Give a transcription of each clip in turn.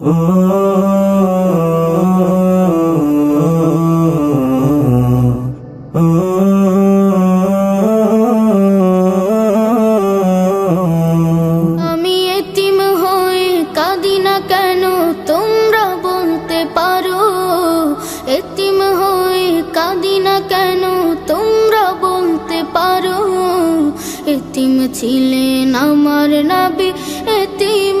আমি এতিম হয়ে কাঁদি না কেন? তোমরা বলতে পারো। এতিম হয়ে কাঁদি না কেন? তোমরা বলতে পারো। এতিম ছিলেন আমার নাবি, এতিম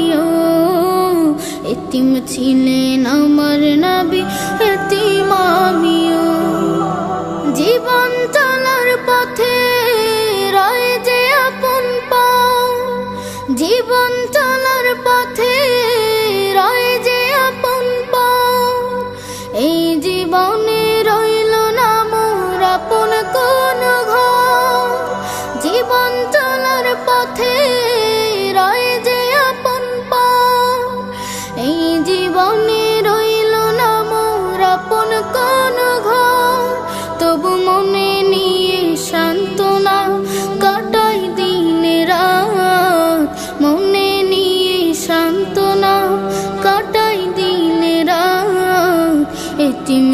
এতিম ছিলেন আমার নাবি, এতিম আমিও। জীবন চলার পথে রয়ে যে আপন পাও। জীবন চলার পথে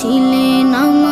ছিলেন আমার